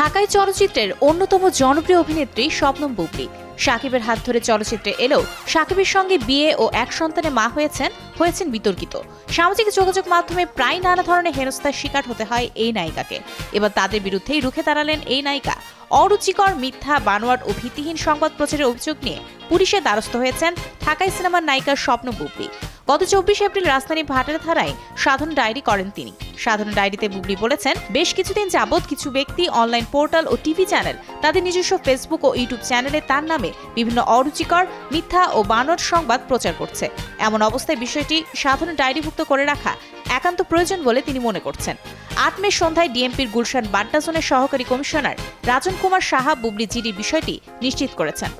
ঢাকায় চলচ্চিত্রের অন্যতম জনপ্রিয় অভিনেত্রী শবনম বুবলি। সাকিবের হাত ধরে চলচ্চিত্রে এলেও সাকিবের সঙ্গে বিয়ে ও এক সন্তানে মা হয়েছেন হয়েছেন বিতর্কিত। সামাজিক যোগাযোগ মাধ্যমে প্রায় নানা ধরনের হেনস্থার শিকার হতে হয় এই নায়িকাকে। এবার তাদের বিরুদ্ধেই রুখে দাঁড়ালেন এই নায়িকা। অরুচিকর মিথ্যা, বানোয়াট ও ভিত্তিহীন সংবাদ প্রচারের অভিযোগ নিয়ে পুলিশের দ্বারস্থ হয়েছেন ঢাকাই সিনেমার নায়িকা স্বপ্ন বুবলি। গত চব্বিশে এপ্রিল রাজধানী ভাটের ধারায় সাধন ডায়েরি করেন তিনি। সাধারণ ডায়েরিতে বুবলি বলেছেন, বেশ কিছুদিন যাবৎ কিছু ব্যক্তি অনলাইন পোর্টাল ও টিভি চ্যানেল, তাদের নিজস্ব ফেসবুক ও ইউটিউব চ্যানেলে তার নামে বিভিন্ন অরুচিকর, মিথ্যা ও বানর সংবাদ প্রচার করছে। এমন অবস্থায় বিষয়টি সাধারণ ডায়েরিভুক্ত করে রাখা একান্ত প্রয়োজন বলে তিনি মনে করছেন। আট মে সন্ধ্যায় ডিএমপির গুলশান বাড্ডা জোনের সহকারী কমিশনার রাজন কুমার সাহা বুবলি জিডি বিষয়টি নিশ্চিত করেছেন।